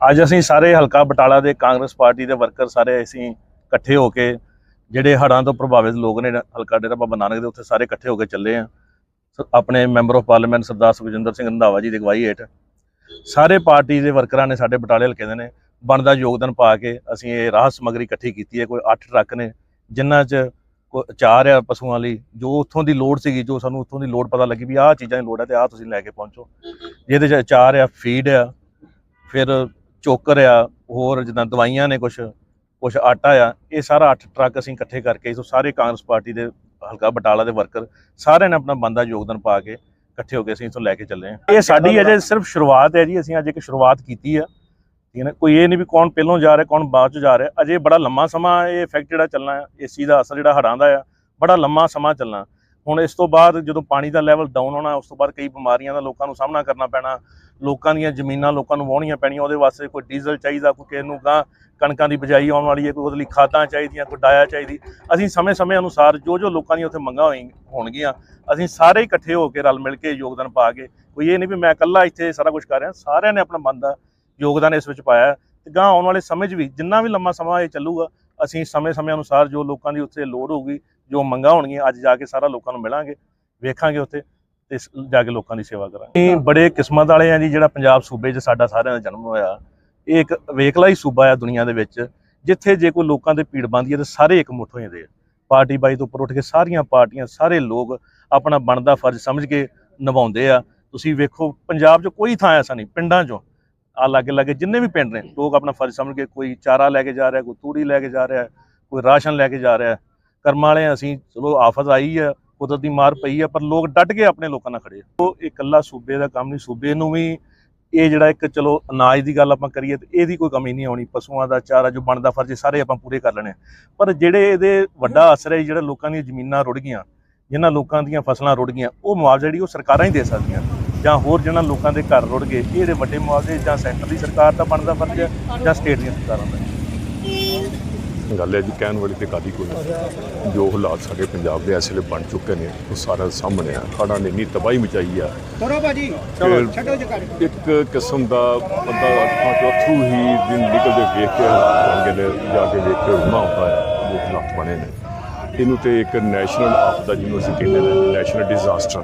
ਅੱਜ ਅਸੀਂ ਸਾਰੇ ਹਲਕਾ ਬਟਾਲਾ ਦੇ ਕਾਂਗਰਸ ਪਾਰਟੀ ਦੇ ਵਰਕਰ ਸਾਰੇ ਅਸੀਂ ਇਕੱਠੇ ਹੋ ਕੇ ਜਿਹੜੇ ਹੜ੍ਹਾਂ ਤੋਂ ਪ੍ਰਭਾਵਿਤ ਲੋਕ ਨੇ ਹਲਕਾ ਡੇਰਾ ਬਾਬਾ ਨਾਨਕ ਦੇ ਉੱਥੇ ਸਾਰੇ ਇਕੱਠੇ ਹੋ ਕੇ ਚੱਲੇ ਆ ਆਪਣੇ member of parliament Sardar Sukhjinder Singh Randhawa ji ਦੀ ਅਗਵਾਈ ਹੇਠ। ਸਾਰੇ ਪਾਰਟੀ ਦੇ ਵਰਕਰਾਂ ਨੇ ਸਾਡੇ ਬਟਾਲੇ ਹਲਕੇ ਦੇ ਨੇ ਬਣਦਾ ਯੋਗਦਾਨ ਪਾ ਕੇ ਅਸੀਂ ਇਹ ਰਾਹਤ ਸਮੱਗਰੀ ਇਕੱਠੀ ਕੀਤੀ ਹੈ। ਕੋਈ 8 ਟਰੱਕ ਨੇ ਜਿਨ੍ਹਾਂ 'ਚ ਚਾਰ ਆ ਪਸ਼ੂਆਂ ਲਈ ਜੋ ਉੱਥੋਂ ਦੀ ਲੋੜ ਸੀਗੀ ਜੋ ਸਾਨੂੰ ਉੱਥੋਂ ਦੀ ਲੋੜ ਪਤਾ ਲੱਗੀ ਵੀ ਆਹ ਚੀਜ਼ਾਂ ਦੀ ਲੋੜ ਹੈ ਤੇ ਆਹ ਤੁਸੀਂ ਲੈ ਕੇ ਪਹੁੰਚੋ। ਜਿਹਦੇ 'ਚ ਚਾਰ ਆ ਫੀਡ ਆ ਫਿਰ ਚੋਕਰ ਆ, ਹੋਰ ਜਿੱਦਾਂ ਦਵਾਈਆਂ ਨੇ ਕੁਛ ਕੁਛ ਆਟਾ ਆ, ਇਹ ਸਾਰਾ 8 ਟਰੱਕ ਅਸੀਂ ਇਕੱਠੇ ਕਰਕੇ ਇਸ ਸਾਰੇ ਕਾਂਗਰਸ ਪਾਰਟੀ ਦੇ ਹਲਕਾ ਬਟਾਲਾ ਦੇ ਵਰਕਰ ਸਾਰਿਆਂ ਨੇ ਆਪਣਾ ਬੰਦਾ ਯੋਗਦਾਨ ਪਾ ਕੇ ਇਕੱਠੇ ਹੋ ਕੇ ਅਸੀਂ ਇਥੋਂ ਲੈ ਕੇ ਚੱਲੇ ਹਾਂ। ਇਹ ਸਾਡੀ ਅਜੇ ਸਿਰਫ ਸ਼ੁਰੂਆਤ ਹੈ ਜੀ, ਅਸੀਂ ਅੱਜ ਇੱਕ ਸ਼ੁਰੂਆਤ ਕੀਤੀ ਆ। ਠੀਕ ਹੈ ਨਾ? ਕੋਈ ਇਹ ਨਹੀਂ ਵੀ ਕੌਣ ਪਹਿਲੋਂ ਜਾ ਰਿਹਾ, ਕੌਣ ਬਾਅਦ ਚ ਜਾ ਰਿਹਾ। ਅਜੇ ਬੜਾ ਲੰਮਾ ਸਮਾਂ ਇਹ ਇਫੈਕਟ ਜਿਹੜਾ ਚੱਲਣਾ ਹੈ ਇਸ ਦਾ ਅਸਰ ਜਿਹੜਾ ਹੜ੍ਹਾਂ ਦਾ ਆ, ਬੜਾ ਲੰਮਾ ਸਮਾਂ ਚੱਲਣਾ। ਹੁਣ ਇਸ ਤੋਂ ਬਾਅਦ ਜਦੋਂ ਪਾਣੀ ਦਾ ਲੈਵਲ ਡਾਊਨ ਹੋਣਾ, ਉਸ ਤੋਂ ਬਾਅਦ ਕਈ ਬਿਮਾਰੀਆਂ ਦਾ ਲੋਕਾਂ ਨੂੰ ਸਾਹਮਣਾ ਕਰਨਾ ਪੈਣਾ। ਲੋਕਾਂ ਦੀਆਂ ਜ਼ਮੀਨਾਂ ਲੋਕਾਂ ਨੂੰ ਵਾਹੁਣੀਆਂ ਪੈਣੀਆਂ, ਉਹਦੇ ਵਾਸਤੇ ਕੋਈ ਡੀਜ਼ਲ ਚਾਹੀਦਾ, ਕੋਈ ਕਿਸੇ ਨੂੰ ਗਾਂ ਕਣਕਾਂ ਦੀ ਬਿਜਾਈ ਆਉਣ ਵਾਲੀ ਹੈ, ਕੋਈ ਉਹਦੇ ਲਈ ਖਾਦਾਂ ਚਾਹੀਦੀਆਂ, ਕੋਈ ਡਾਇਆ ਚਾਹੀਦੀ। ਅਸੀਂ ਸਮੇਂ-ਸਮੇਂ ਅਨੁਸਾਰ ਜੋ ਜੋ ਲੋਕਾਂ ਦੀਆਂ ਉੱਥੇ ਮੰਗਾਂ ਹੋਈ ਹੋਣਗੀਆਂ, ਅਸੀਂ ਸਾਰੇ ਇਕੱਠੇ ਹੋ ਕੇ ਰਲ ਮਿਲ ਕੇ ਯੋਗਦਾਨ ਪਾ ਕੇ, ਕੋਈ ਇਹ ਨਹੀਂ ਵੀ ਮੈਂ ਇਕੱਲਾ ਇੱਥੇ ਸਾਰਾ ਕੁਝ ਕਰ ਰਿਹਾ, ਸਾਰਿਆਂ ਨੇ ਆਪਣਾ ਮਨ ਦਾ ਯੋਗਦਾਨ ਇਸ ਵਿੱਚ ਪਾਇਆ ਹੈ। ਤੇ ਗਾਂ ਆਉਣ ਵਾਲੇ ਸਮੇਂ 'ਚ ਵੀ ਜਿੰਨਾ ਵੀ ਲੰਮਾ ਸਮਾਂ ਇਹ ਚੱਲੂਗਾ, ਅਸੀਂ ਸਮੇਂ-ਸਮੇਂ ਅਨੁਸਾਰ ਜੋ ਲੋਕਾਂ ਦੀ ਉੱਥੇ ਲੋੜ ਹੋਊਗੀ, ਜੋ ਮੰਗਾਂ ਹੋਣਗੀਆਂ, ਅੱਜ ਜਾ ਕੇ ਸਾਰਾ ਲੋਕਾਂ ਨੂੰ ਮਿਲਾਂਗੇ, ਵੇਖਾਂਗੇ ਉੱਥੇ। ਤੇ ਜਾ ਕੇ ਲੋਕਾਂ ਦੀ ਸੇਵਾ ਕਰਾਂਗੇ। ਇਹ ਬੜੇ ਕਿਸਮਤ ਵਾਲੇ ਆ ਜੀ, ਜਿਹੜਾ ਪੰਜਾਬ ਸੂਬੇ 'ਚ ਸਾਡਾ ਸਾਰਿਆਂ ਦਾ ਜਨਮ ਹੋਇਆ। ਇਹ ਇੱਕ ਵੇਖਲਾ ਹੀ ਸੂਬਾ ਆ ਦੁਨੀਆ ਦੇ ਵਿੱਚ, ਜਿੱਥੇ ਜੇ ਕੋਈ ਲੋਕਾਂ ਦੇ ਪੀੜ ਬੰਦੀ ਹੈ ਤੇ ਸਾਰੇ ਇੱਕ ਮੁੱਠ ਹੋ ਜਾਂਦੇ ਆ। ਪਾਰਟੀ ਬਾਈ ਤੋਂ ਉੱਪਰ ਉੱਠ ਕੇ ਸਾਰੀਆਂ ਪਾਰਟੀਆਂ, ਸਾਰੇ ਲੋਕ ਆਪਣਾ ਬਣਦਾ ਫਰਜ਼ ਸਮਝ ਕੇ ਨਿਭਾਉਂਦੇ ਆ। ਤੁਸੀਂ ਵੇਖੋ, ਪੰਜਾਬ 'ਚ ਕੋਈ ਥਾਂ ਐਸਾ ਨਹੀਂ, ਪਿੰਡਾਂ 'ਚੋਂ। ਆ ਲਾਗੇ ਲਾਗੇ ਜਿੰਨੇ ਵੀ ਪਿੰਡ ਨੇ, ਲੋਕ ਆਪਣਾ ਫਰਜ਼ ਸਮਝ ਕੇ ਕੋਈ ਚਾਰਾ ਲੈ ਕੇ ਜਾ ਰਿਹਾ, ਕੋਈ ਤੂੜੀ ਲੈ ਕੇ ਜਾ ਰਿਹਾ, ਕੋਈ ਰਾਸ਼ਨ ਲੈ ਕੇ ਜਾ ਰਿਹਾ। ਕਰਮਾਂ ਵਾਲੇ ਅਸੀਂ ਚਲੋ ਆਫਤ ਆਈ ਆ ਕੁਦਰਤ ਦੀ ਮਾਰ ਪਈ ਆ, ਪਰ ਲੋਕ ਡਟ ਕੇ ਆਪਣੇ ਲੋਕਾਂ ਨਾਲ ਖੜੇ ਆ। ਉਹ ਇਕੱਲਾ ਸੂਬੇ ਦਾ ਕੰਮ ਨਹੀਂ, ਸੂਬੇ ਨੂੰ ਵੀ ਇਹ ਜਿਹੜਾ ਇੱਕ ਚਲੋ ਅਨਾਜ ਦੀ ਗੱਲ ਆਪਾਂ ਕਰੀਏ ਤੇ ਇਹਦੀ ਕੋਈ ਕਮੀ ਨਹੀਂ ਆਉਣੀ, ਪਸ਼ੂਆਂ ਦਾ ਚਾਰਾ ਜੋ ਬਣਦਾ ਫਰਜ਼ ਸਾਰੇ ਆਪਾਂ ਪੂਰੇ ਕਰ ਲੈਣੇ ਆ। ਪਰ ਜਿਹੜੇ ਇਹਦੇ ਵੱਡਾ ਅਸਰ ਹੈ, ਜਿਹੜਾ ਲੋਕਾਂ ਦੀਆਂ ਜ਼ਮੀਨਾਂ ਰੁੜ ਗਈਆਂ, ਜਿਨ੍ਹਾਂ ਲੋਕਾਂ ਦੀਆਂ ਫਸਲਾਂ ਰੁੜ ਗਈਆਂ, ਉਹ ਮੁਆਵਜ਼ਾ ਜਿਹੜੀ ਉਹ ਸਰਕਾਰਾਂ ਹੀ ਦੇ ਸਕਦੀਆਂ ਜਾਂ ਹੋਰ ਜਿਹਨਾਂ ਲੋਕਾਂ ਦੇ ਘਰ ਰੁੜ ਗਏ, ਇਹ ਜਿਹੜੇ ਵੱਡੇ ਮੁਆਵਜ਼ੇ ਜਾਂ ਸੈਂਟਰ ਦੀ ਸਰਕਾਰ ਦਾ ਬਣਦਾ ਫਰਜ਼ ਹੈ ਜਾਂ ਸਟੇਟ ਦੀਆਂ ਸਰਕਾਰਾਂ ਦਾ ਗੱਲ ਹੈ ਜੀ ਕਹਿਣ ਵਾਲੀ ਤੇ ਕਾਦੀ ਕੋਈ ਨਹੀਂ। ਜੋ ਹਾਲਾਤ ਸਾਡੇ ਪੰਜਾਬ ਦੇ ਇਸ ਵੇਲੇ ਬਣ ਚੁੱਕੇ ਨੇ ਉਹ ਸਾਰਾ ਸਾਹਮਣੇ ਆ। ਹੜ੍ਹਾਂ ਨੇ ਇੰਨੀ ਤਬਾਹੀ ਮਚਾਈ ਆ ਕਰੋ ਭਾਜੀ ਚਲੋ ਛੱਡੋ ਜਕਾਰੀ ਇੱਕ ਕਿਸਮ ਦਾ ਬੰਦਾ ਅੱਖਾਂ ਚੋਂ ਅਥਰੂ ਹੀ ਦਿਨ ਨਿਕਲਦੇ ਵੇਖ ਕੇ ਰੰਗੇ ਨੇ ਜਾ ਕੇ ਵੇਖ ਕੇ ਰੁਮਾ ਹੁੰਦਾ ਹੈ ਜੋ ਹਾਲਾਤ ਬਣੇ ਨੇ। ਇਹਨੂੰ ਤੇ ਇੱਕ ਨੈਸ਼ਨਲ ਆਪਦਾ ਜਿਹਨੂੰ ਅਸੀਂ ਕਹਿੰਦੇ ਨੇ ਨੈਸ਼ਨਲ ਡਿਜ਼ਾਸਟਰ।